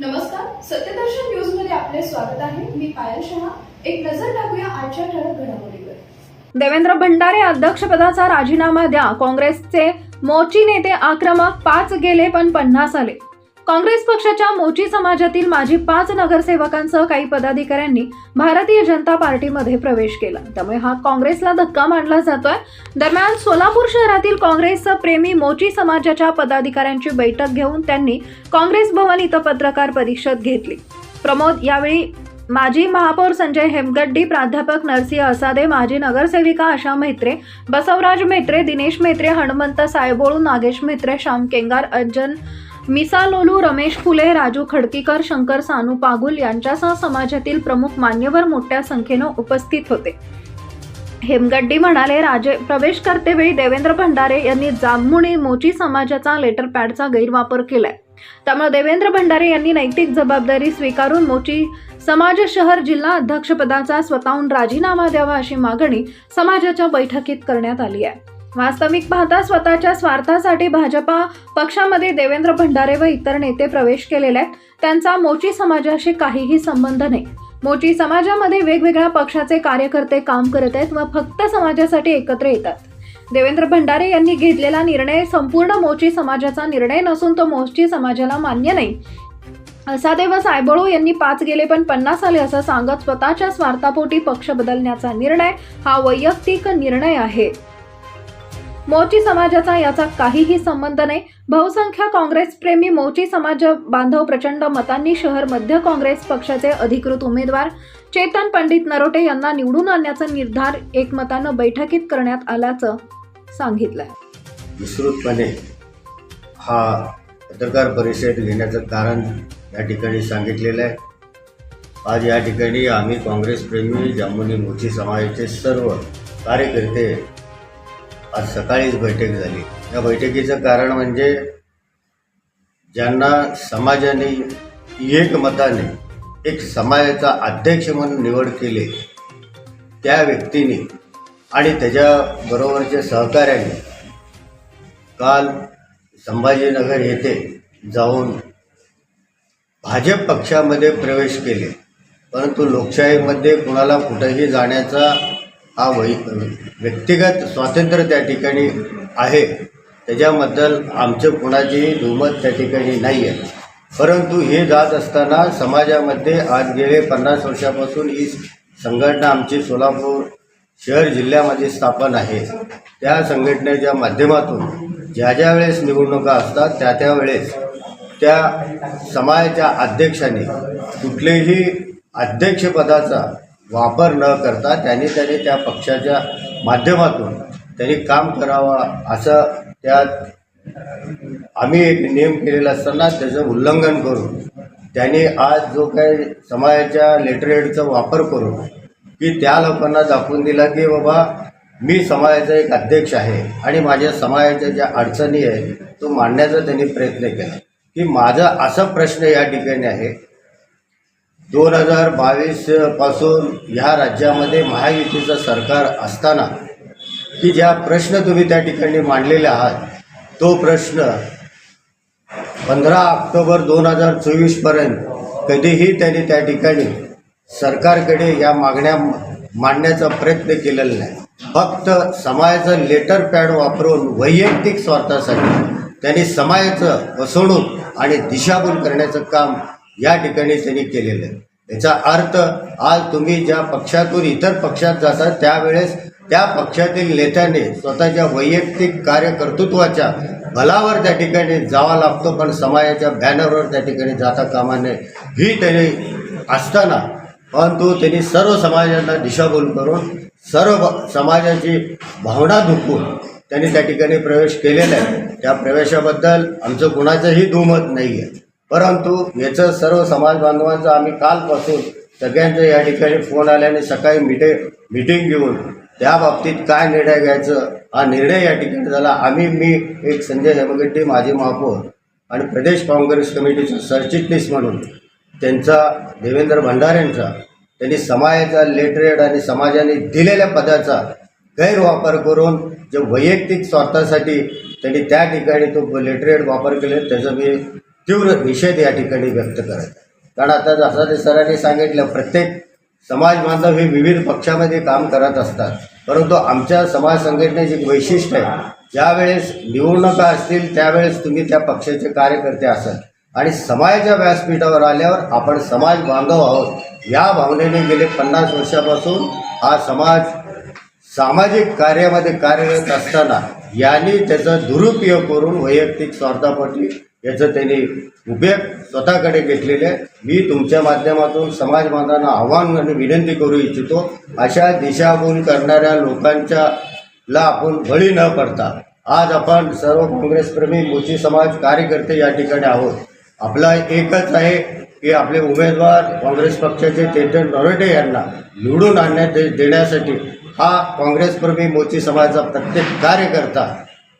नमस्कार सत्यदर्शन न्यूजमध्ये आपले स्वागत आहे. मी पायल शहा. एक नजर टाकूया आजच्या ठळक घडामोडीवर. देवेंद्र भंडारे अध्यक्षपदाचा राजीनामा द्या. काँग्रेसचे मोची नेते आक्रमक पाच गेले पण पन्नास आले. काँग्रेस पक्षाच्या मोची समाजातील माजी पाच नगरसेवकांसह काही पदाधिकाऱ्यांनी भारतीय जनता पार्टीमध्ये प्रवेश केला. त्यामुळे हा काँग्रेसला धक्का मानला जातोय. दरम्यान सोलापूर शहरातील काँग्रेसचा प्रेमी मोची समाजाच्या पदाधिकाऱ्यांची बैठक घेऊन त्यांनी काँग्रेस भवन इथं पत्रकार परिषद घेतली. प्रमोद यावेळी माजी महापौर संजय हेमगड्डी प्राध्यापक नरसिंह असादे माजी नगरसेविका आशा म्हेत्रे बसवराज म्हेत्रे दिनेश म्हेत्रे हनुमंत सायबोळू नागेश म्हेत्रे श्याम केंगार अंजन मिसालोलू रमेश फुले राजू खडकीकर शंकर सानू पागुल यांच्यासह समाजातील प्रमुख मान्यवर मोठ्या संख्येनं उपस्थित होते. हेमगड्डी म्हणाले राजे प्रवेश करतेवेळी देवेंद्र भंडारे यांनी जाममुणी मोची समाजाचा लेटर पॅडचा गैरवापर केलाय. त्यामुळे देवेंद्र भंडारे यांनी नैतिक जबाबदारी स्वीकारून मोची समाज शहर जिल्हा अध्यक्षपदाचा स्वतःहून राजीनामा द्यावा अशी मागणी समाजाच्या बैठकीत करण्यात आली आहे. वास्तविक पाहता स्वतःच्या स्वार्थासाठी भाजपा पक्षामध्ये देवेंद्र भंडारे व इतर नेते प्रवेश केलेले आहेत. त्यांचा मोची समाजाशी काहीही संबंध नाही. मोची समाजामध्ये वेगवेगळ्या पक्षाचे कार्यकर्ते काम करत आहेत व फक्त समाजासाठी एकत्र येतात. देवेंद्र भंडारे यांनी घेतलेला निर्णय संपूर्ण मोची समाजाचा निर्णय नसून तो मोची समाजाला मान्य नाही. असादे व सायबळू यांनी पाच गेले पण पन्नास आले असं सांगत स्वतःच्या स्वार्थापोटी पक्ष बदलण्याचा निर्णय हा वैयक्तिक निर्णय आहे. मोची समाजाचा याचा काहीही संबंध नाही. बहुसंख्य काँग्रेस प्रेमी मोची समाज बांधव प्रचंड मतांनी शहर मध्य काँग्रेस पक्षाचे अधिकृत उमेदवार चेतन पंडित नरोटे यांना निवडून आणण्याचा निर्धार एकमतानं बैठकीत करण्यात आल्याचं सांगितलंय. विस्तृतपणे हा पत्रकार परिषद घेण्याचं कारण या ठिकाणी सांगितलेलं आहे. आज या ठिकाणी आम्ही काँग्रेस प्रेमी मोची समाजाचे सर्व कार्यकर्ते आज सकाळीच बैठक झाली. या बैठकीचं कारण म्हणजे ज्यांना समाजाने एक मताने एक समाजाचा अध्यक्ष म्हणून निवड केली त्या व्यक्तीने आणि त्याच्याबरोबरच्या सहकाऱ्याने काल संभाजीनगर येथे जाऊन भाजप पक्षामध्ये प्रवेश केले. परंतु लोकशाहीमध्ये कुणाला कुठंही जाण्याचा हा वै व्यक्तिगत स्वातंत्र्य त्या ठिकाणी आहे. त्याच्याबद्दल आमचं कोणाचीही दुमत त्या ठिकाणी नाही आहे परंतु हे जात असताना समाजामध्ये आज गेले पन्नास वर्षापासून ही संघटना आमची सोलापूर शहर जिल्ह्यामध्ये स्थापन आहे. त्या संघटनेच्या माध्यमातून ज्या ज्या वेळेस निवडणुका असतात त्या त्या वेळेस त्या समाजाच्या अध्यक्षाने कुठलेही अध्यक्षपदाचा वापर न करता त्यांनी त्याने त्या पक्षाच्या माध्यमातून त्यांनी काम करावं असं त्यात आम्ही एक नियम केलेला असताना त्याचं उल्लंघन करून त्यांनी आज जो काही समाजाच्या लेटरहेडचा वापर करून की त्या लोकांना दाखवून दिला की बाबा मी समाजाचा एक अध्यक्ष आहे आणि माझ्या समाजाच्या ज्या अडचणी आहेत तो मांडण्याचा त्यांनी प्रयत्न केला. की माझा असा प्रश्न या ठिकाणी आहे दोन हजार बावीसपासून ह्या राज्यामध्ये महायुतीचं सरकार असताना की ज्या प्रश्न तुम्ही त्या ठिकाणी मांडलेले आहात तो प्रश्न पंधरा ऑक्टोबर दोन हजार चोवीसपर्यंत कधीही त्यांनी त्या ठिकाणी सरकारकडे या मागण्या मांडण्याचा प्रयत्न केलेला नाही. फक्त समाजाचं लेटर पॅड वापरून वैयक्तिक स्वार्थासाठी त्यांनी समाजाचं फसवणूक आणि दिशाभूल करण्याचं काम या ठिकाणी त्यांनी केलेलं आहे. याचा अर्थ आज तुम्ही ज्या पक्षातून इतर पक्षात जाता त्यावेळेस त्या पक्षातील नेत्याने स्वतःच्या वैयक्तिक कार्यकर्तृत्वाच्या बलावर त्या ठिकाणी जावा लागतो पण समाजाच्या बॅनरवर त्या ठिकाणी जाता कामा नये. ही त्यांनी असताना परंतु त्यांनी सर्व समाजाला दिशाभूल करून सर्व समाजाची भावना दुखून त्यांनी त्या ठिकाणी प्रवेश केलेला आहे. त्या प्रवेशाबद्दल आमचं कुणाचंही दुमत नाही आहे परंतु याचं सर्व समाज बांधवांचं आम्ही कालपासून सगळ्यांचं या ठिकाणी फोन आल्याने सकाळी मिटे मिटिंग घेऊन त्या बाबतीत काय निर्णय घ्यायचं हा निर्णय या ठिकाणी झाला. आम्ही मी एक संजय हेमगड्डे माजी महापौर आणि प्रदेश काँग्रेस कमिटीचा सरचिटणीस म्हणून त्यांचा देवेंद्र भंडारेंचा त्यांनी समाजाचा लेटरेड आणि समाजाने दिलेल्या पदाचा गैरवापर करून जे वैयक्तिक स्वार्थासाठी त्यांनी त्या ठिकाणी तो लेटरेड वापर केले. त्याचं मी तीव्र निषेध या ठिकाणी व्यक्त करत आहे. कारण आता जसं ते सरांनी सांगितलं प्रत्येक समाज बांधव हे विविध पक्षामध्ये काम करत असतात. परंतु आमच्या समाज संघटनेचे एक वैशिष्ट्य आहे ज्यावेळेस निवडणुका असतील त्यावेळेस तुम्ही त्या पक्षाचे कार्यकर्ते असाल. आणि समाजाच्या व्यासपीठावर आल्यावर आपण समाज बांधव आहोत. या भावनेने गेले पन्नास वर्षापासून हा समाज सामाजिक कार्यामध्ये कार्यरत असताना यांनी त्याचा दुरुपयोग करून वैयक्तिक स्वार्थापोटी याचं त्यांनी उभेक स्वतःकडे घेतलेले. आहे मी तुमच्या माध्यमातून समाज बांधवांना आव्हान आणि विनंती करू इच्छितो अशा दिशाभूल करणाऱ्या लोकांच्या ला आपण बळी न पडता आज आपण सर्व काँग्रेसप्रेमी मोची समाज कार्यकर्ते या ठिकाणी आहोत. आपला एकच आहे की आपले उमेदवार काँग्रेस पक्षाचे चेतन नरोटे यांना निवडून आणण्यात दे- देण्यासाठी हा काँग्रेसप्रेमी मोची समाजाचा प्रत्येक कार्यकर्ता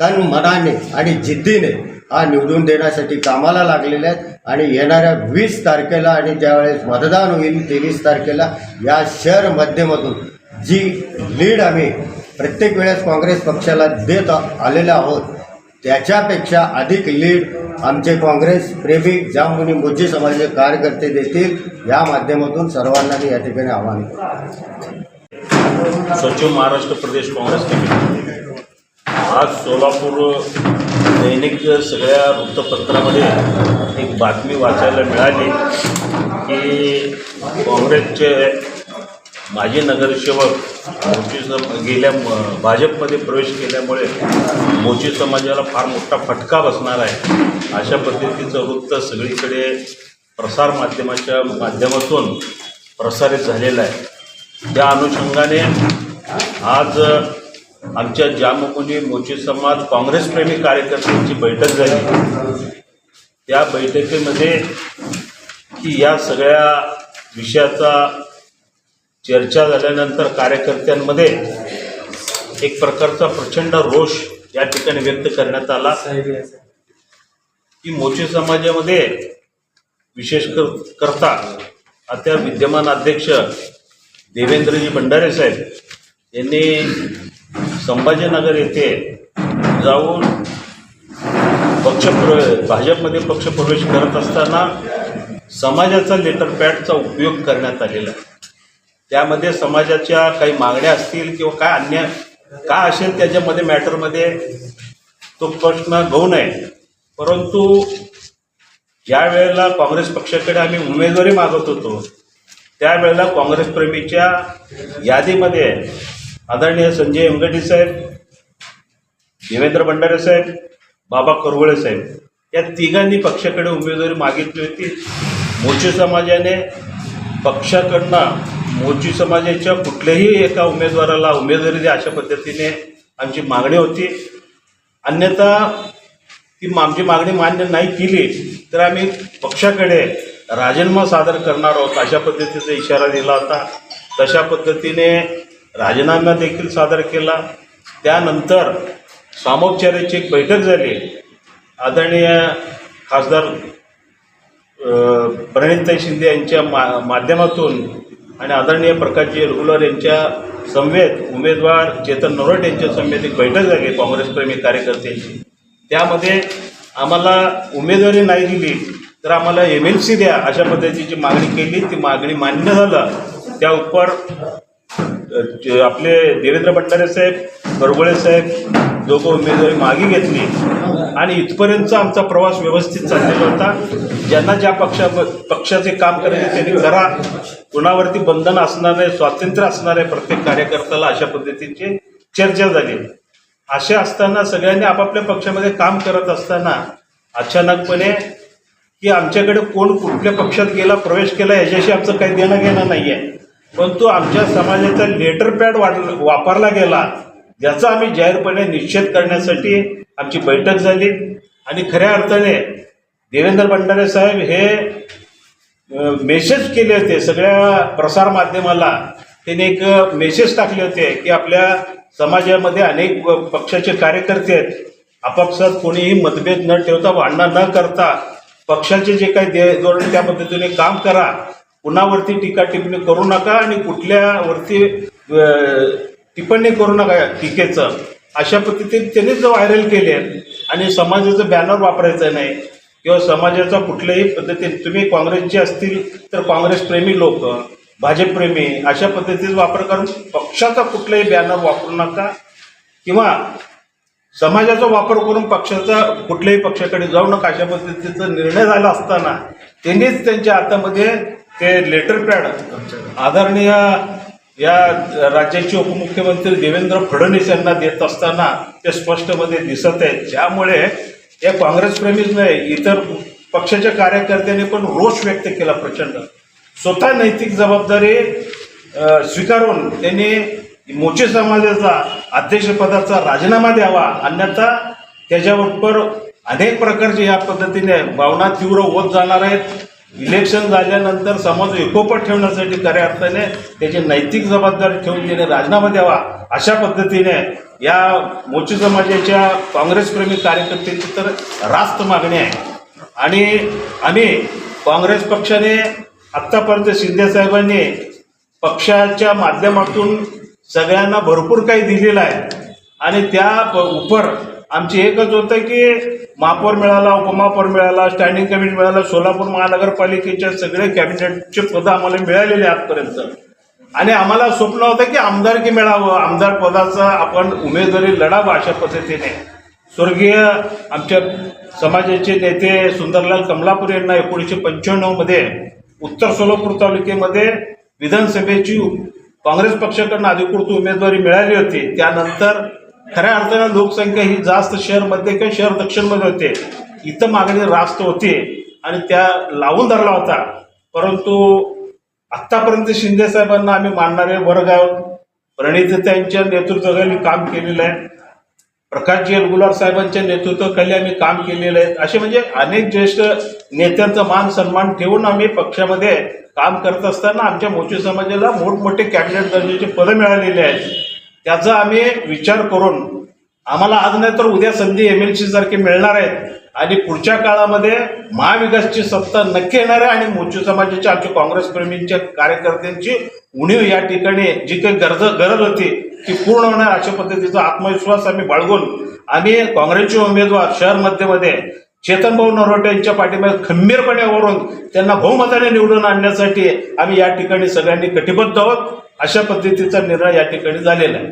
तन मनाने आणि जिद्दीने हा निवडून देण्यासाठी कामाला लागलेले आहेत आणि येणाऱ्या वीस तारखेला आणि ज्यावेळेस मतदान होईल तेवीस तारखेला या शहर माध्यमातून जी लीड आम्ही प्रत्येक वेळेस काँग्रेस पक्षाला देत आ- आलेलो आहोत त्याच्यापेक्षा अधिक लीड आमचे काँग्रेस प्रेमी जाममुनी मोजी समाजाचे कार्यकर्ते देतील या माध्यमातून सर्वांना मी या ठिकाणी आव्हान सचिव महाराष्ट्र प्रदेश काँग्रेस आज सोलापूर दैनिक सगळ्या वृत्तपत्रामध्ये एक बातमी वाचायला मिळाली की काँग्रेसचे माजी नगरसेवक मोची सम गेल्या भाजपमध्ये प्रवेश केल्यामुळे मोची समाजाला फार मोठा फटका बसणार आहे. अशा पद्धतीचं वृत्त सगळीकडे प्रसार माध्यमाच्या माध्यमातून प्रसारित झालेलं आहे. त्या अनुषंगाने आज आमच्या जाममुनी मोची समाज काँग्रेसप्रेमी कार्यकर्त्यांची बैठक झाली. त्या बैठकीमध्ये की या सगळ्या विषयाचा चर्चा झाल्यानंतर कार्यकर्त्यांमध्ये एक प्रकारचा प्रचंड रोष या ठिकाणी व्यक्त करण्यात आला. की मोची समाजामध्ये विशेष कर करता आता विद्यमान अध्यक्ष देवेंद्रजी भंडारे साहेब यांनी संभाजीनगर येथे जाऊन पक्षप्र भाजपमध्ये पक्षप्रवेश करत असताना समाजाचा लेटर पॅडचा उपयोग करण्यात आलेला त्यामध्ये समाजाच्या काही मागण्या असतील किंवा काय अन्य का असेल त्याच्यामध्ये मॅटरमध्ये तो प्रश्न गौण आहे परंतु ज्या वेळेला काँग्रेस पक्षाकडे आम्ही उमेदवारी मागत होतो त्यावेळेला काँग्रेसप्रेमीच्या यादीमध्ये आदरणीय संजय अंगडी साहेब देवेंद्र भंडारे साहेब बाबा करवळे साहेब या तिघांनी पक्षाकडे उमेदवारी मागितली होती. मोची समाजाने पक्षाकडनं मोची समाजाच्या कुठल्याही एका उमेदवाराला उमेदवारी द्या अशा पद्धतीने आमची मागणी होती. अन्यथा ती आमची मागणी मान्य नाही केली तर आम्ही पक्षाकडे राजीनामा सादर करणार आहोत अशा पद्धतीचा इशारा दिला होता. तशा पद्धतीने राजीनामा देखील सादर केला. त्यानंतर सामोपचाराची एक बैठक झाली. आदरणीय खासदार प्रणिताई शिंदे यांच्या मा माध्यमातून आणि आदरणीय प्रकाशजी रघुलर यांच्या समवेत उमेदवार चेतन नरोट यांच्या समवेत एक बैठक झाली काँग्रेसप्रेमी कार्यकर्त्यांची. त्यामध्ये आम्हाला उमेदवारी नाही दिली तर आम्हाला एम एल सी द्या अशा पद्धतीची मागणी केली. ती मागणी मान्य झालं. त्या उपर आपले देवेंद्र भंडारे साहेब बरगोळे साहेब दोघं उमेदवारी मागे घेतली. आणि इथपर्यंतचा आमचा प्रवास व्यवस्थित चाललेला होता. ज्यांना ज्या पक्षा पक्षाचे काम करायचे त्यांनी करा कुणावरती बंधन असणार नाही स्वातंत्र्य असणार आहे प्रत्येक कार्यकर्त्याला अशा पद्धतीची चर्चा झाली. असे असताना सगळ्यांनी आपापल्या पक्षामध्ये काम करत असताना अचानकपणे की आमच्याकडे कोण कुठल्या पक्षात गेला प्रवेश केला याच्याशी आमचं काही देणं घेणं नाही आहे परंतु आमच्या समाजाचा लेटर पॅड वाढ वापरला गेला. याचा आम्ही जाहीरपणे निश्चित करण्यासाठी आमची बैठक झाली. आणि खऱ्या अर्थाने देवेंद्र भंडारे साहेब हे मेसेज केले होते. सगळ्या प्रसार माध्यमाला त्यांनी एक मेसेज टाकले होते की आपल्या समाजामध्ये अनेक पक्षाचे कार्यकर्ते आहेत. आपापसात कोणीही मतभेद न ठेवता भांडणं न करता पक्षाचे जे काही धोरण त्या पद्धतीने काम करा. कुणावरती टीका टिप्पणी करू नका आणि कुठल्यावरती टिप्पणी करू नका टीकेचं. अशा पद्धतीने त्यांनीच व्हायरल केले आणि समाजाचं बॅनर वापरायचं नाही किंवा समाजाचा कुठल्याही पद्धतीने तुम्ही काँग्रेसचे असतील तर काँग्रेसप्रेमी लोक भाजपप्रेमी अशा पद्धतीचा वापर करून पक्षाचा कुठलाही बॅनर वापरू नका किंवा समाजाचा वापर करून पक्षाचा कुठल्याही पक्षाकडे जाऊ नका अशा पद्धतीचा निर्णय झाला असताना त्यांनीच त्यांच्या हातामध्ये ते लेटर पॅड आदरणीय या राज्याचे उपमुख्यमंत्री देवेंद्र फडणवीस यांना देत असताना ते स्पष्टमध्ये दिसत आहे. ज्यामुळे या काँग्रेसप्रेमीच नाही इतर पक्षाच्या कार्यकर्त्यांनी पण रोष व्यक्त केला प्रचंड. स्वतः नैतिक जबाबदारी स्वीकारून त्यांनी मोचे समाजाचा अध्यक्षपदाचा राजीनामा द्यावा अन्यथा त्याच्यावर अनेक प्रकारचे या पद्धतीने भावना तीव्र होत जाणार आहेत. इलेक्शन झाल्यानंतर समाज एकोपत ठेवण्यासाठी खऱ्या अर्थाने त्याची नैतिक जबाबदारी ठेवून त्याने राजीनामा द्यावा अशा पद्धतीने या मोची समाजाच्या काँग्रेसप्रेमी कार्यकर्त्यांची तर रास्त मागणी आहे. आणि आम्ही काँग्रेस पक्षाने आत्तापर्यंत शिंदेसाहेबांनी पक्षाच्या माध्यमातून सगळ्यांना भरपूर काही दिलेलं आहे. आणि त्या प- उपर आमची एकच होतं की महापौर मिळाला उपमहापौर मिळाला स्टँडिंग कमिटी मिळाला सोलापूर महानगरपालिकेच्या सगळे कॅबिनेटचे पदं आम्हाला मिळालेले आजपर्यंत. आणि आम्हाला स्वप्न होतं की आमदारकी मिळावं आमदार पदाचा आपण उमेदवारी लढावं अशा पद्धतीने. स्वर्गीय आमच्या समाजाचे नेते सुंदरलाल कमलापूर यांना एकोणीसशे पंच्याण्णवमध्ये उत्तर सोलापूर तालुक्यामध्ये विधानसभेची काँग्रेस पक्षाकडनं अधिकृत उमेदवारी मिळाली होती. त्यानंतर खऱ्या अर्थानं लोकसंख्या ही जास्त शहरमध्ये किंवा शहर दक्षिणमध्ये होते. इथं मागणी रास्त होती आणि त्या लावून धरला होता. परंतु आत्तापर्यंत शिंदे साहेबांना आम्ही मानणारे वर्ग आहोत. प्रणितताईंच्या नेतृत्वाखाली काम केलेलं आहे. प्रकाशजी गुलाब साहेबांच्या नेतृत्वाखाली आम्ही काम केलेलं आहे. असे म्हणजे अनेक ज्येष्ठ नेत्यांचा मान सन्मान ठेवून आम्ही पक्षामध्ये काम करत असताना आमच्या मोठी समाजाला मोठमोठे कॅबिनेट दर्जाचे पदं मिळालेले आहेत. त्याचा आम्ही विचार करून आम्हाला आज नाही तर उद्या संधी एम एल सी सारखी मिळणार आहेत. आणि पुढच्या काळामध्ये महाविकासची सत्ता नक्की येणार आहे आणि मोची समाजाच्या आमच्या काँग्रेसप्रेमींच्या कार्यकर्त्यांची उणीव या ठिकाणी जी काही गरज गरज होती ती पूर्ण होणार अशा पद्धतीचा आत्मविश्वास आम्ही बाळगून आम्ही काँग्रेसचे उमेदवार शहर मध्यमध्ये चेतनभाऊ नरोटे यांच्या पाठीमागे खंबीरपणे वरून त्यांना बहुमताने निवडून आणण्यासाठी आम्ही या ठिकाणी सगळ्यांनी कटिबद्ध आहोत. अशा पद्धतीचा निर्णय या ठिकाणी झालेला आहे.